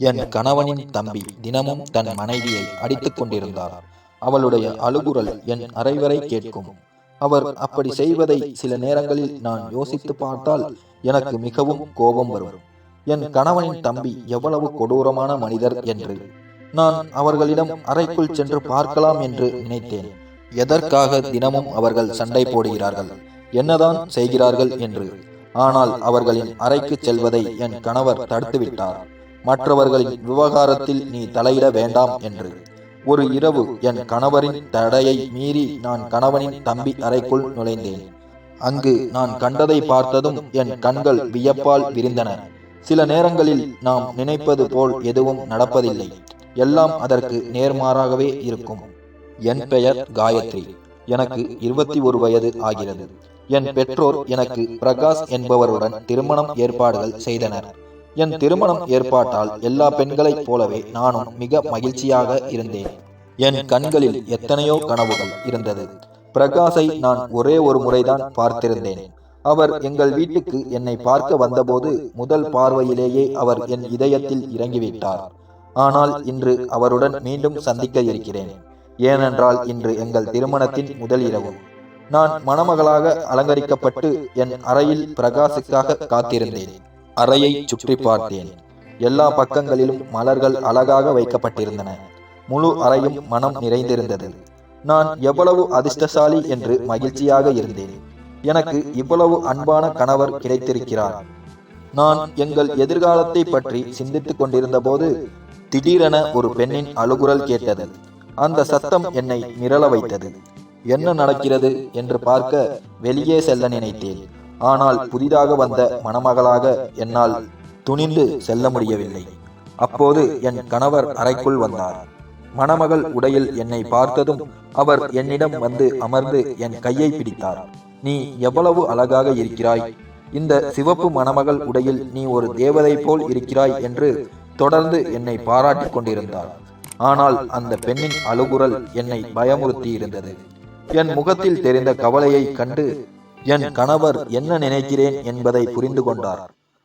என் கணவனின் தம்பி தினமும் தன் மனைவியை அடித்துக் கொண்டிருந்தார். அவளுடைய அழுகுரல் என் அறைவரை கேட்கும். அவர் அப்படி செய்வதை சில நேரங்களில் நான் யோசித்து பார்த்தால் எனக்கு மிகவும் கோபம் வரும். என் கணவனின் தம்பி எவ்வளவு கொடூரமான மனிதர் என்று. நான் அவர்களிடம் அறைக்குள் சென்று பார்க்கலாம் என்று நினைத்தேன். எதற்காக தினமும் அவர்கள் சண்டை போடுகிறார்கள்? என்னதான் செய்கிறார்கள் என்று. ஆனால் அவர்களின் அறைக்கு செல்வதை என் கணவர் தடுத்துவிட்டார். மற்றவர்களின் விவகாரத்தில் நீ தலையிட வேண்டாம் என்று. ஒரு இரவு என் கணவரின் தடையை மீறி நான் கணவனின் தம்பி அறைக்குள் நுழைந்தேன். அங்கு நான் கண்டதை பார்த்ததும் என் கண்கள் வியப்பால் விரிந்தன. சில நேரங்களில் நாம் நினைப்பது போல் எதுவும் நடப்பதில்லை. எல்லாம் அதற்கு நேர்மாறாகவே இருக்கும். என் பெயர் காயத்ரி. எனக்கு இருபத்தி ஒரு வயது ஆகிறது. என் பெற்றோர் எனக்கு பிரகாஷ் என்பவருடன் திருமணம் ஏற்பாடுகள் செய்தனர். என் திருமணம் ஏற்பாட்டால் எல்லா பெண்களைப் போலவே நானும் மிக மகிழ்ச்சியாக இருந்தேன். என் கண்களில் எத்தனையோ கனவுகள் இருந்தது. பிரகாஷை நான் ஒரே ஒரு முறைதான் பார்த்திருந்தேன். அவர் எங்கள் வீட்டுக்கு என்னை பார்க்க வந்தபோது முதல் பார்வையிலேயே அவர் என் இதயத்தில் இறங்கிவிட்டார். ஆனால் இன்று அவருடன் மீண்டும் சந்திக்க இருக்கிறேன். ஏனென்றால் இன்று எங்கள் திருமணத்தின் முதல் இரவு. நான் மணமகளாக அலங்கரிக்கப்பட்டு என் அறையில் பிரகாசுக்காக காத்திருந்தேன். அறையை சுற்றி பார்த்தேன். எல்லா பக்கங்களிலும் மலர்கள் அழகாக வைக்கப்பட்டிருந்தன. முழு அறையும் மனம் நிறைந்திருந்தது. நான் எவ்வளவு அதிர்ஷ்டசாலி என்று மகிழ்ச்சியாக இருந்தேன். எனக்கு இவ்வளவு அன்பான கணவர் கிடைத்திருக்கிறார். நான் எங்கள் எதிர்காலத்தை பற்றி சிந்தித்துக் கொண்டிருந்த போது திடீரென ஒரு பெண்ணின் அழுகுரல் கேட்டது. அந்த சத்தம் என்னை மிரள வைத்தது. என்ன நடக்கிறது? என்று பார்க்க வெளியே செல்ல நினைத்தேன். ஆனால் புதிதாக வந்த மணமகளாக என்னால் துணிந்து செல்ல முடியவில்லை. அப்போது என் கணவர் அறைக்குள் வந்தார். மணமகள் உடையில் என்னை பார்த்ததும் அவர் என்னிடம் வந்து அமர்ந்து என் கையை பிடித்தார். நீ எவ்வளவு அழகாக இருக்கிறாய். இந்த சிவப்பு மணமகள் உடையில் நீ ஒரு தேவதை போல் இருக்கிறாய் என்று தொடர்ந்து என்னை பாராட்டிக் கொண்டிருந்தார். ஆனால் அந்த பெண்ணின் அழுகுரல் என்னை பயமுறுத்தி இருந்தது என் முகத்தில் தெரிந்த கவலையை கண்டு என் கணவர் என்ன நினைக்கிறேன் என்பதை புரிந்து கொண்டார்.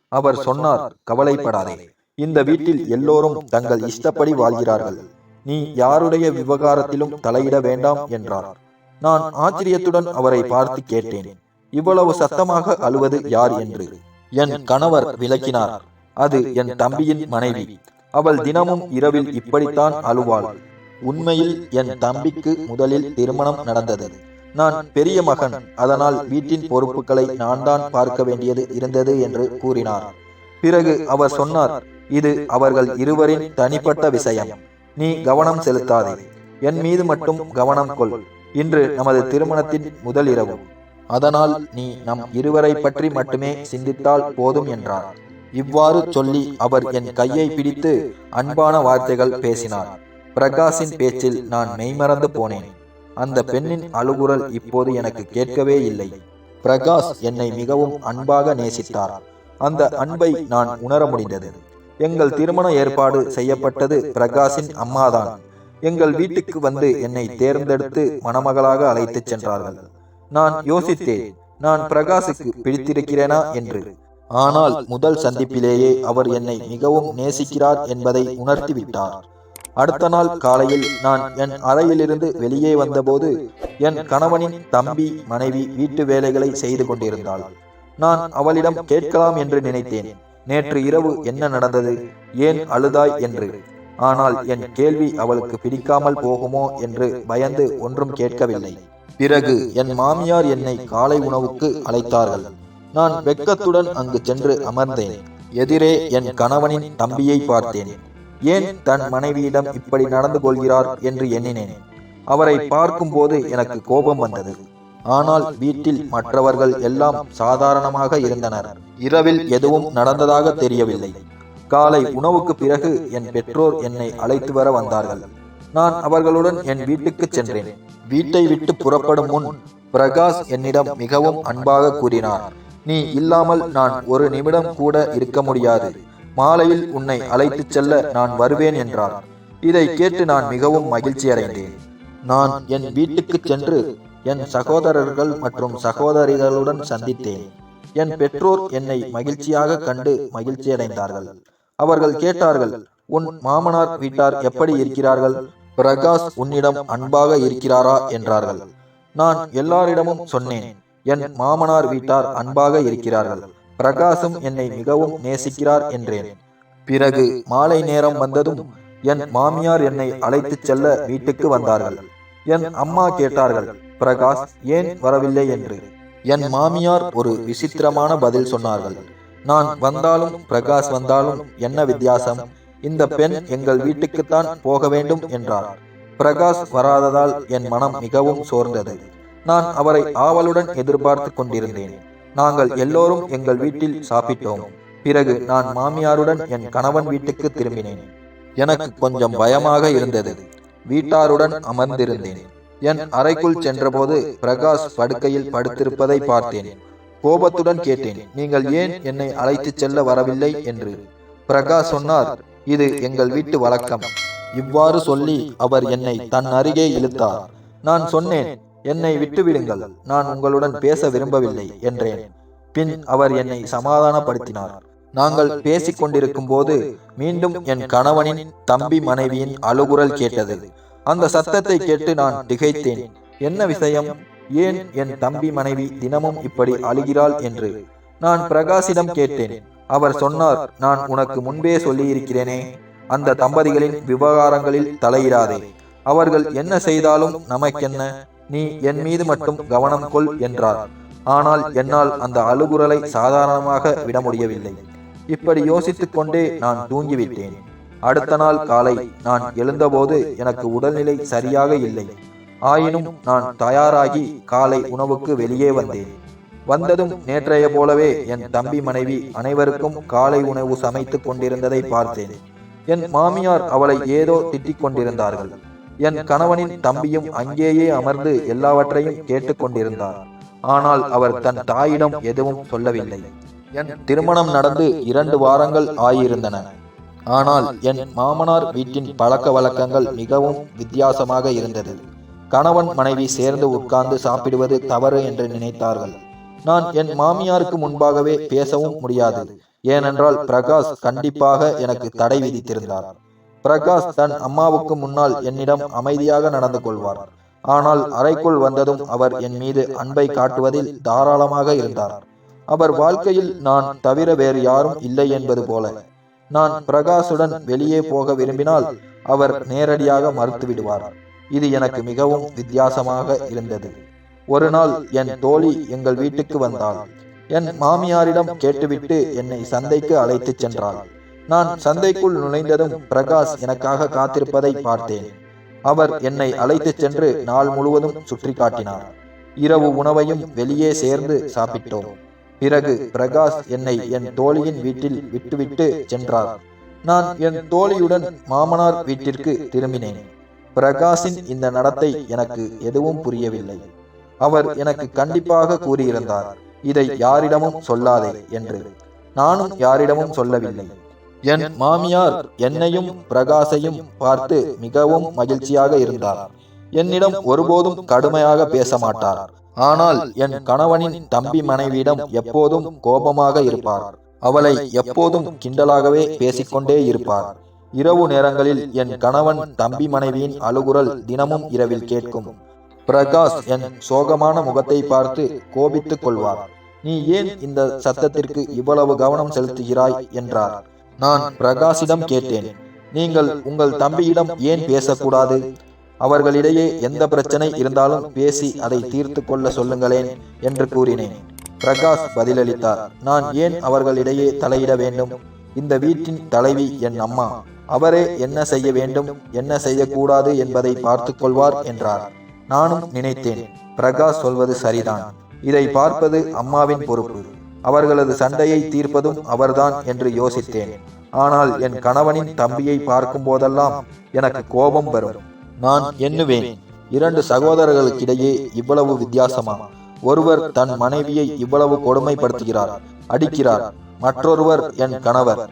அவர் சொன்னார் கவலைப்படாதே. இந்த வீட்டில் எல்லோரும் தங்கள் இஷ்டப்படி வாழ்கிறார்கள். நீ யாருடைய விவகாரத்திலும் தலையிட வேண்டாம் என்றார். நான் ஆச்சரியத்துடன் அவரை பார்த்து கேட்டேன் இவ்வளவு சத்தமாக அழுவது யார் என்று? என் கணவர் விளக்கினார் அது என் தம்பியின் மனைவி. அவள் தினமும் இரவில் இப்படித்தான் அழுவாள். உண்மையில் என் தம்பிக்கு முதலில் திருமணம் நடந்தது. நான் பெரிய மகன் அதனால் வீட்டின் பொறுப்புகளை நான் தான் பார்க்க வேண்டியது இருந்தது என்று கூறினார். பிறகு அவர் சொன்னார் இது அவர்கள் இருவரின் தனிப்பட்ட விஷயம். நீ கவனம் செலுத்தாதே. என் மீது மட்டும் கவனம் கொள். இன்று நமது திருமணத்தின் முதல் இரவு. அதனால் நீ நம் இருவரை பற்றி மட்டுமே சிந்தித்தால் போதும் என்றார். இவ்வாறு சொல்லி அவர் என் கையை பிடித்து அன்பான வார்த்தைகள் பேசினார். பிரகாஷின் பேச்சில் நான் மெய்மறந்து போனேன். அந்த பெண்ணின் அழுகுரல் இப்போது எனக்கு கேட்கவே இல்லை. பிரகாஷ் என்னை மிகவும் அன்பாக நேசித்தார். அந்த அன்பை நான் உணர முடிந்தது. எங்கள் திருமண ஏற்பாடு செய்யப்பட்டது பிரகாஷின் அம்மாதான். எங்கள் வீட்டுக்கு வந்து என்னை தேர்ந்தெடுத்து மணமகளாக அழைத்துச் சென்றார்கள். நான் யோசித்தேன் நான் பிரகாஷுக்கு பிடித்திருக்கிறேனா என்று. ஆனால் முதல் சந்திப்பிலேயே அவர் என்னை மிகவும் நேசிக்கிறார் என்பதை உணர்த்திவிட்டார். அடுத்த நாள் காலையில் நான் என் அறையிலிருந்து வெளியே வந்தபோது என் கணவனின் தம்பி மனைவி வீட்டு வேலைகளை செய்து கொண்டிருந்தாள். நான் அவளிடம் கேட்கலாம் என்று நினைத்தேன். நேற்று இரவு என்ன நடந்தது? ஏன் அழுதாய் என்று. ஆனால் என் கேள்வி அவளுக்கு பிடிக்காமல் போகுமோ என்று பயந்து ஒன்றும் கேட்கவில்லை. பிறகு என் மாமியார் என்னை காலை உணவுக்கு அழைத்தார்கள். நான் வெக்கத்துடன் அங்கு சென்று அமர்ந்தேன். எதிரே என் கணவனின் தம்பியை பார்த்தேன். ஏன் தன் மனைவியிடம் இப்படி நடந்து கொள்கிறார் என்று எண்ணினேன். அவரை பார்க்கும்போது எனக்கு கோபம் வந்தது. ஆனால் வீட்டில் மற்றவர்கள் எல்லாம் சாதாரணமாக இருந்தனர். இரவில் எதுவும் நடந்ததாக தெரியவில்லை. காலை உணவுக்கு பிறகு என் பெற்றோர் என்னை அழைத்து வர வந்தார்கள். நான் அவர்களுடன் என் வீட்டுக்கு சென்றேன். வீட்டை விட்டு புறப்படும் முன் பிரகாஷ் என்னிடம் மிகவும் அன்பாக கூறினார். நீ இல்லாமல் நான் ஒரு நிமிடம் கூட இருக்க முடியாது. மாலையில் உன்னை அழைத்துச் செல்ல நான் வருவேன் என்றார். இதை கேட்டு நான் மிகவும் மகிழ்ச்சி அடைந்தேன் நான் என் வீட்டுக்கு சென்று என் சகோதரர்கள் மற்றும் சகோதரிகளுடன் சந்தித்தேன். என் பெற்றோர் என்னை மகிழ்ச்சியாக கண்டு மகிழ்ச்சியடைந்தார்கள். அவர்கள் கேட்டார்கள் உன் மாமனார் வீட்டார் எப்படி இருக்கிறார்கள்? பிரகாஷ் உன்னிடம் அன்பாக இருக்கிறாரா? என்றார்கள். நான் எல்லாரிடமும் சொன்னேன் என் மாமனார் வீட்டார் அன்பாக இருக்கிறார்கள். பிரகாசும் என்னை மிகவும் நேசிக்கிறார் என்றேன். பிறகு மாலை நேரம் வந்ததும் என் மாமியார் என்னை அழைத்துச் செல்ல வீட்டுக்கு வந்தார்கள். என் அம்மா கேட்டார்கள் பிரகாஷ் ஏன் வரவில்லை என்று? என் மாமியார் ஒரு விசித்திரமான பதில் சொன்னார்கள். நான் வந்தாலும் பிரகாஷ் வந்தாலும் என்ன வித்தியாசம்? இந்த பெண் எங்கள் வீட்டுக்குத்தான் போக வேண்டும் என்றார். பிரகாஷ் வராததால் என் மனம் மிகவும் சோர்ந்தது. நான் அவரை ஆவலுடன் எதிர்பார்த்து கொண்டிருந்தேன். நாங்கள் எல்லோரும் எங்கள் வீட்டில் சாப்பிட்டோம். பிறகு நான் மாமியாருடன் என் கணவன் வீட்டுக்கு திரும்பினேன். எனக்கு கொஞ்சம் பயமாக இருந்தது. வீட்டாருடன் அமர்ந்திருந்தேன். என் அறைக்குள் சென்றபோது பிரகாஷ் படுக்கையில் படுத்திருப்பதை பார்த்தேன். கோபத்துடன் கேட்டேன் நீங்கள் ஏன் என்னை அழைத்துச் செல்ல வரவில்லை? என்று. பிரகாஷ் சொன்னார் இது எங்கள் வீட்டு வழக்கம். இவ்வாறு சொல்லி அவர் என்னை தன் அருகே இழுத்தார். நான் சொன்னேன் என்னை விட்டுவிடுங்கள். நான் உங்களுடன் பேச விரும்பவில்லை என்றேன். பின் அவர் என்னை சமாதானப்படுத்தினார். நாங்கள் பேசிக் கொண்டிருக்கும் போது மீண்டும் என் கணவனின் தம்பி மனைவியின் அழுகுரல் கேட்டது. அந்த சத்தத்தை கேட்டு நான் திகைத்தேன். என்ன விஷயம்? ஏன் என் தம்பி மனைவி தினமும் இப்படி அழுகிறாள்? என்று நான் பிரகாஷிடம் கேட்டேன். அவர் சொன்னார் நான் உனக்கு முன்பே சொல்லியிருக்கிறேனே. அந்த தம்பதிகளின் விவகாரங்களில் தலையிடாதே. அவர்கள் என்ன செய்தாலும் நமக்கென்ன? நீ என் மீது மட்டும் கவனம் கொள் என்றார். ஆனால் என்னால் அந்த அழுகுரலை சாதாரணமாக விட முடியவில்லை. இப்படி யோசித்துக் கொண்டே நான் தூங்கிவிட்டேன். அடுத்த நாள் காலை நான் எழுந்தபோது எனக்கு உடல்நிலை சரியாக இல்லை. ஆயினும் நான் தயாராகி காலை உணவுக்கு வெளியே வந்தேன். வந்ததும் நேற்றைய போலவே என் தம்பி மனைவி அனைவருக்கும் காலை உணவு சமைத்துக் கொண்டிருந்ததை பார்த்தேன். என் மாமியார் அவளை ஏதோ திட்டிக் கொண்டிருந்தார்கள். என் கணவனின் தம்பியும் அங்கேயே அமர்ந்து எல்லாவற்றையும் கேட்டுக்கொண்டிருந்தார் ஆனால் அவர் தன் தாயிடம் எதுவும் சொல்லவில்லை. என் திருமணம் நடந்து இரண்டு வாரங்கள் ஆகியிருந்தன ஆனால் என் மாமனார் வீட்டின் பழக்க வழக்கங்கள் மிகவும் வித்தியாசமாக இருந்தது. கணவன் மனைவி சேர்ந்து உட்கார்ந்து சாப்பிடுவது தவறு என்று நினைத்தார்கள். நான் என் மாமியாருக்கு முன்பாகவே பேசவும் முடியாது. ஏனென்றால் பிரகாஷ் கண்டிப்பாக எனக்கு தடை விதித்திருந்தார். பிரகாஷ் தன் அம்மாவுக்கு முன்னால் என்னிடம் அமைதியாக நடந்து கொள்வார். ஆனால் அறைக்குள் வந்ததும் அவர் என் மீது அன்பை காட்டுவதில் தாராளமாக இருந்தார். அவர் வாழ்க்கையில் நான் தவிர வேறு யாரும் இல்லை என்பது போல. நான் பிரகாஷுடன் வெளியே போக விரும்பினால் அவர் நேரடியாக மறுத்துவிடுவார் இது எனக்கு மிகவும் வித்தியாசமாக இருந்தது. ஒரு நாள் என் தோழி எங்கள் வீட்டுக்கு வந்தாள். என் மாமியாரிடம் கேட்டுவிட்டு என்னை சந்தைக்கு அழைத்துச் சென்றாள். நான் சந்தைக்குள் நுழைந்ததும் பிரகாஷ் எனக்காக காத்திருப்பதை பார்த்தேன். அவர் என்னை அழைத்துச் சென்று நாள் முழுவதும் சுற்றி காட்டினார். இரவு உணவையும் வெளியே சேர்ந்து சாப்பிட்டோம். பிறகு பிரகாஷ் என்னை என் தோழியின் வீட்டில் விட்டுவிட்டு சென்றார். நான் என் தோழியுடன் மாமனார் வீட்டிற்கு திரும்பினேன். பிரகாஷின் இந்த நடத்தை எனக்கு எதுவும் புரியவில்லை. அவர் எனக்கு கண்டிப்பாக கூறியிருந்தார் இதை யாரிடமும் சொல்லாதே என்று. நானும் யாரிடமும் சொல்லவில்லை. என் மாமியார் என்னையும் பிரகாசையும் பார்த்து மிகவும் மகிழ்ச்சியாக இருந்தார். என்னிடம் ஒருபோதும் கடுமையாக பேச மாட்டார். ஆனால் என் கணவனின் தம்பி மனைவியிடம் எப்போதும் கோபமாக இருப்பார். அவளை எப்போதும் கிண்டலாகவே பேசிக்கொண்டே இருப்பார். இரவு நேரங்களில் என் கணவன் தம்பி மனைவியின் அழுகுரல் தினமும் இரவில் கேட்கும். பிரகாஷ் என் சோகமான முகத்தை பார்த்து கோபித்துக் கொள்வார். நீ ஏன் இந்த சத்தத்திற்கு இவ்வளவு கவனம் செலுத்துகிறாய்? என்றார். நான் பிரகாஷிடம் கேட்டேன். நீங்கள் உங்கள் தம்பியிடம் ஏன் பேசக்கூடாது? அவர்களிடையே எந்த பிரச்சனை இருந்தாலும் பேசி அதை தீர்த்து கொள்ள சொல்லுங்களேன் என்று கூறினேன். பிரகாஷ் பதிலளித்தார். நான் ஏன் அவர்களிடையே தலையிட வேண்டும்? இந்த வீட்டின் தலைவி என் அம்மா. அவரே என்ன செய்ய வேண்டும்? என்ன செய்யக்கூடாது என்பதை பார்த்து கொள்வார் என்றார். நானும் நினைத்தேன். பிரகாஷ் சொல்வது சரிதான். இதை பார்ப்பது அம்மாவின் பொறுப்பு. அவர்களது சண்டையை தீர்ப்பதும் அவர்தான் என்று யோசித்தேன். ஆனால் என் கணவனின் தம்பியை பார்க்கும் போதெல்லாம் எனக்கு கோபம் வரும். நான் எண்ணுவேன் இரண்டு சகோதரர்களுக்கிடையே இவ்வளவு வித்தியாசமா? ஒருவர் தன் மனைவியை இவ்வளவு கொடுமைப்படுத்துகிறார் அடிக்கிறார் மற்றொருவர் என் கணவர்.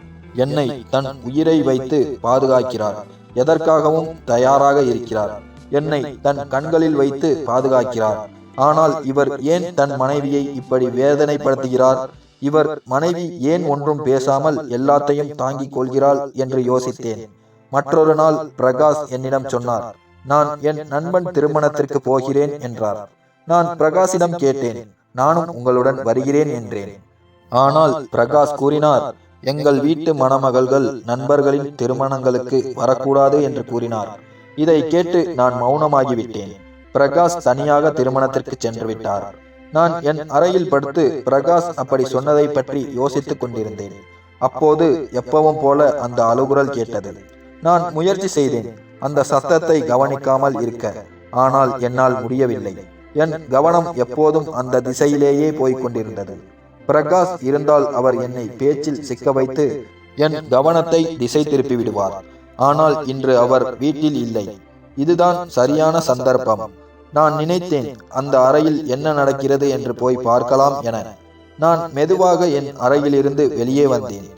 என்னை தன் உயிரை வைத்து பாதுகாக்கிறார் எதற்காகவும் தயாராக இருக்கிறார். என்னை தன் கண்களில் வைத்து பாதுகாக்கிறார். ஆனால் இவர் ஏன் தன் மனைவியை இப்படி வேதனைப்படுத்துகிறார்? இவர் மனைவி ஏன் ஒன்றும் பேசாமல் எல்லாத்தையும் தாங்கிக் கொள்கிறாள் என்று யோசித்தேன். மற்றொரு நாள் பிரகாஷ் என்னிடம் சொன்னார் நான் என் நண்பன் திருமணத்திற்கு போகிறேன் என்றார். நான் பிரகாஷிடம் கேட்டேன் நானும் உங்களுடன் வருகிறேன் என்றேன். ஆனால் பிரகாஷ் கூறினார் எங்கள் வீட்டு மணமகள்கள் நண்பர்களின் திருமணங்களுக்கு வரக்கூடாது என்று கூறினார். இதை கேட்டு நான் மௌனமாகிவிட்டேன். பிரகாஷ் தனியாக திருமணத்திற்கு சென்று விட்டார் நான் என் அறையில் படுத்து பிரகாஷ் அப்படி சொன்னதை பற்றி யோசித்துக் கொண்டிருந்தேன். அப்போது எப்பவும் போல அந்த அழுகுரல் கேட்டது. நான் முயற்சி செய்தேன். அந்த சத்தத்தை கவனிக்காமல் இருக்க. ஆனால் என்னால் முடியவில்லை. என் கவனம் எப்போதும் அந்த திசையிலேயே போய்க் கொண்டிருந்தது. பிரகாஷ் இருந்தால் அவர் என்னை பேச்சில் சிக்க வைத்து என் கவனத்தை திசை திருப்பி விடுவார். ஆனால் இன்று அவர் வீட்டில் இல்லை. இதுதான் சரியான சந்தர்ப்பம். நான் நினைத்தேன் அந்த அறையில் என்ன நடக்கிறது என்று போய் பார்க்கலாம் என. நான் மெதுவாக என் அறையிலிருந்து வெளியே வந்தேன்.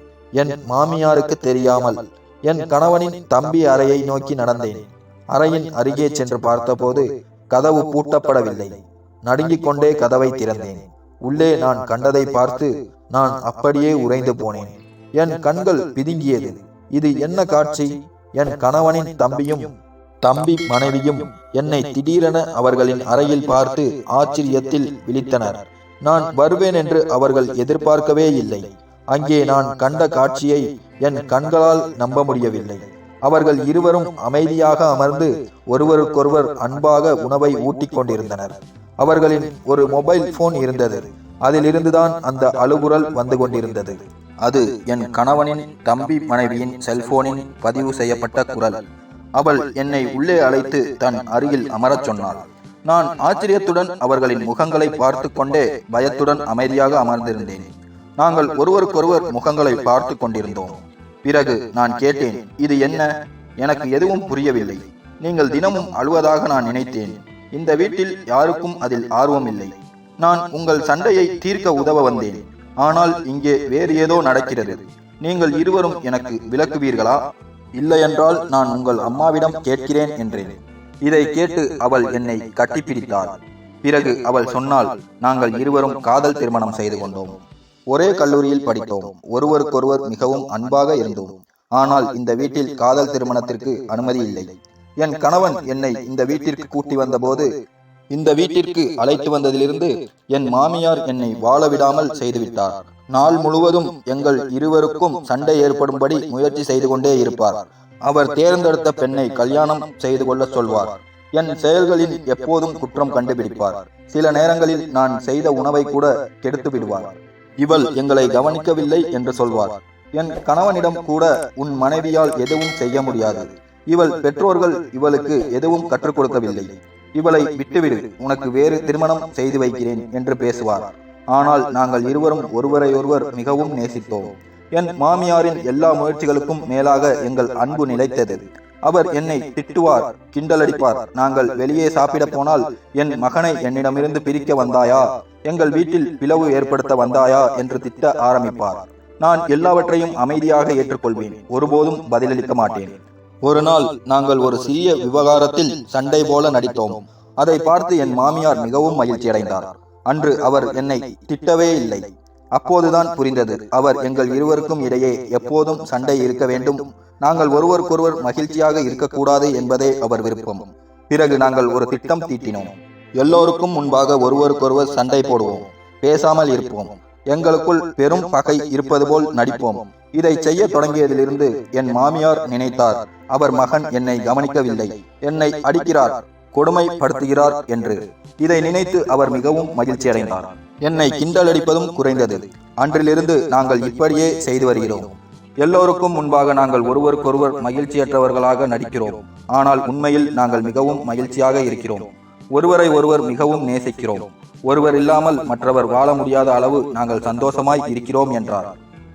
என் மாமியாருக்கு தெரியாமல் என் கணவனின் தம்பி அறையை நோக்கி நடந்தேன். அறையின் அருகே சென்று பார்த்தபோது கதவு பூட்டப்படவில்லை. நடுங்கிக் கொண்டே கதவை திறந்தேன். உள்ளே நான் கண்டதை பார்த்து நான் அப்படியே உறைந்து போனேன். என் கண்கள் பிதுங்கியது. இது என்ன காட்சி? என் கணவனின் தம்பியும் தம்பி மனைவியும் என்னை திடீரென அவர்களின் அறையில் பார்த்து ஆச்சரியத்தில் விழித்தனர். நான் வருவேன் என்று அவர்கள் எதிர்பார்க்கவே இல்லை. அங்கே நான் கண்ட காட்சியை என் கண்களால் நம்ப முடியவில்லை. அவர்கள் இருவரும் அமைதியாக அமர்ந்து ஒருவருக்கொருவர் அன்பாக உணவை ஊட்டிக் கொண்டிருந்தனர். அவர்களின் ஒரு மொபைல் போன் இருந்தது. அதிலிருந்துதான் அந்த அழுகுரல் வந்து கொண்டிருந்தது. அது என் கணவனின் தம்பி மனைவியின் செல்போனின் பதிவு செய்யப்பட்ட குரல். அவள் என்னை உள்ளே அழைத்து தன் அருகில் அமரச் சொன்னாள். நான் ஆச்சரியத்துடன் அவர்களின் முகங்களை பார்த்து கொண்டே பயத்துடன் அமைதியாக அமர்ந்திருந்தேன். நாங்கள் ஒருவருக்கொருவர் முகங்களை பார்த்து கொண்டிருந்தோம். பிறகு நான் கேட்டேன் இது என்ன? எனக்கு எதுவும் புரியவில்லை. நீங்கள் தினமும் அழுவதாக நான் நினைத்தேன். இந்த வீட்டில் யாருக்கும் அதில் ஆர்வம் இல்லை நான் உங்கள் சண்டையை தீர்க்க உதவ வந்தேன். ஆனால் இங்கே வேறு ஏதோ நடக்கிறது. நீங்கள் இருவரும் எனக்கு விளக்குவீர்களா? இல்லையென்றால் நான் உங்கள் அம்மாவிடம் கேட்கிறேன் என்றேன். இதை கேட்டு அவள் என்னை கட்டிப்பிடித்தாள். பிறகு அவள் சொன்னால் நாங்கள் இருவரும் காதல் திருமணம் செய்து கொண்டோம். ஒரே கல்லூரியில் படித்தோம். ஒருவருக்கொருவர் மிகவும் அன்பாக இருந்தோம். ஆனால் இந்த வீட்டில் காதல் திருமணத்திற்கு அனுமதி இல்லை. என் கணவன் என்னை இந்த வீட்டிற்கு கூட்டி வந்தபோது இந்த வீட்டிற்கு அழைத்து வந்ததிலிருந்து என் மாமியார் என்னை வாழ விடாமல் செய்துவிட்டார். நாள் முழுவதும் எங்கள் இருவருக்கும் சண்டை ஏற்படும்படி முயற்சி செய்து கொண்டே இருப்பார். அவர் தேர்ந்தெடுத்த பெண்ணை கல்யாணம் செய்து கொள்ள சொல்வார். என் செயல்களில் எப்போதும் குற்றம் கண்டுபிடிப்பார். சில நேரங்களில் நான் செய்த உணவை கூட கெடுத்து விடுவார். இவள் எங்களை கவனிக்கவில்லை என்று சொல்வார். என் கணவனிடம் கூட உன் மனைவியால் எதுவும் செய்ய முடியாது. இவள் பெற்றோர்கள் இவளுக்கு எதுவும் கற்றுக் கொடுக்கவில்லை. இவளை விட்டுவிடு உனக்கு வேறு திருமணம் செய்து வைக்கிறேன் என்று பேசுவார். ஆனால் நாங்கள் இருவரும் ஒருவரையொருவர் மிகவும் நேசித்தோம். என் மாமியாரின் எல்லா முயற்சிகளுக்கும் மேலாக எங்கள் அன்பு நிலைத்தது. அவர் என்னை திட்டுவார் கிண்டலடிப்பார். நாங்கள் வெளியே சாப்பிட போனால் என் மகனை என்னிடமிருந்து பிரிக்க வந்தாயா? எங்கள் வீட்டில் பிளவு ஏற்படுத்த வந்தாயா? என்று திட்ட ஆரம்பிப்பார். நான் எல்லாவற்றையும் அமைதியாக ஏற்றுக்கொள்வேன். ஒருபோதும் பதிலளிக்க மாட்டேன். ஒரு நாள் நாங்கள் ஒரு சிறிய விவகாரத்தில் சண்டை போல நடித்தோம். அதை பார்த்து என் மாமியார் மிகவும் மகிழ்ச்சி அடைந்தார். அன்று அவர் என்னை திட்டவே இல்லை. அப்போதுதான் புரிந்தது. அவர் எங்கள் இருவருக்கும் இடையே எப்போதும் சண்டை இருக்க வேண்டும். நாங்கள் ஒருவருக்கொருவர் மகிழ்ச்சியாக இருக்கக்கூடாது என்பதே அவர் விருப்பம். பிறகு நாங்கள் ஒரு திட்டம் தீட்டினோம். எல்லோருக்கும் முன்பாக ஒருவருக்கொருவர் சண்டை போடுவோம். பேசாமல் இருப்போம். எங்களுக்குள் பெரும் பகை இருப்பது போல் நடிப்போம். இதை செய்ய தொடங்கியதிலிருந்து என் மாமியார் நினைத்தார். அவர் மகன் என்னை கவனிக்கவில்லை. என்னை அடிக்கிறார் கொடுமைப்படுத்துகிறார் என்று. இதை நினைத்து அவர் மிகவும் மகிழ்ச்சி அடைந்தார் என்னை கிண்டலடிப்பதும் குறைந்தது. அன்றிலிருந்து நாங்கள் இப்படியே செய்து வருகிறோம். எல்லோருக்கும் முன்பாக நாங்கள் ஒருவருக்கொருவர் மகிழ்ச்சியற்றவர்களாக நடிக்கிறோம். ஆனால் உண்மையில் நாங்கள் மிகவும் மகிழ்ச்சியாக இருக்கிறோம். ஒருவரை ஒருவர் மிகவும் நேசிக்கிறோம். ஒருவர் இல்லாமல் மற்றவர் வாழ முடியாத அளவு நாங்கள் சந்தோஷமாய் இருக்கிறோம் என்றார்.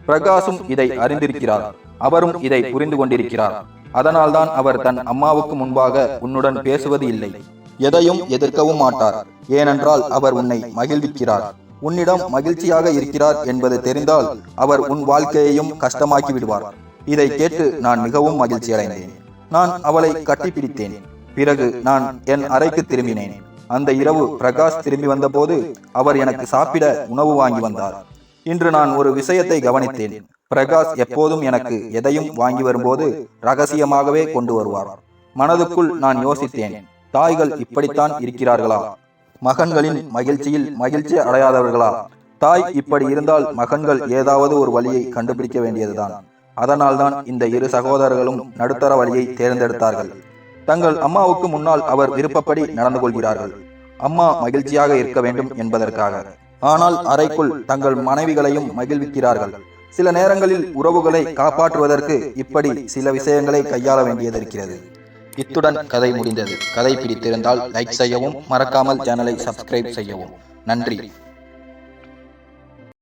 பிரகாசும் இதை அறிந்திருக்கிறார். அவரும் இதை புரிந்து கொண்டிருக்கிறார். அதனால்தான் அவர் தன் அம்மாவுக்கு முன்பாக உன்னுடன் பேசுவது இல்லை. எதையும் எதிர்க்கவும் மாட்டார். ஏனென்றால் அவர் உன்னை மகிழ்விக்கிறார். உன்னிடம் மகிழ்ச்சியாக இருக்கிறார் என்பது தெரிந்தால் அவர் உன் வாழ்க்கையையும் கஷ்டமாக்கி விடுவார். இதை கேட்டு நான் மிகவும் மகிழ்ச்சி அடைந்தேன். நான் அவளை கட்டிப்பிடித்தேன். பிறகு நான் என் அறைக்கு திரும்பினேன். அந்த இரவு பிரகாஷ் திரும்பி வந்தபோது அவர் எனக்கு சாப்பிட உணவு வாங்கி வந்தார். இன்று நான் ஒரு விஷயத்தை கவனித்தேன். பிரகாஷ் எப்போதும் எனக்கு எதையும் வாங்கி வரும்போது ரகசியமாகவே கொண்டு வருவார். மனதுக்குள் நான் யோசித்தேன் தாய்கள் இப்படித்தான் இருக்கிறார்களா? மகன்களின் மகிழ்ச்சியில் மகிழ்ச்சி அடையாதவர்களா? தாய் இப்படி இருந்தால் மகன்கள் ஏதாவது ஒரு வழியை கண்டுபிடிக்க வேண்டியதுதான். அதனால்தான் இந்த இரு சகோதரர்களும் நடுத்தர வழியை தேர்ந்தெடுத்தார்கள். தங்கள் அம்மாவுக்கு முன்னால் அவர் விருப்பப்படி நடந்து கொள்கிறார்கள். அம்மா மகிழ்ச்சியாக இருக்க வேண்டும் என்பதற்காக. ஆனால் அறைக்குள் தங்கள் மனைவிகளையும் மகிழ்விக்கிறார்கள். சில நேரங்களில் உறவுகளை காப்பாற்றுவதற்கு இப்படி சில விஷயங்களை கையாள வேண்டியது இருக்கிறது இத்துடன் கதை முடிந்தது. கதை பிடித்திருந்தால் லைக் செய்யவும் மறக்காமல் சேனலை சப்ஸ்கிரைப் செய்யவும். நன்றி.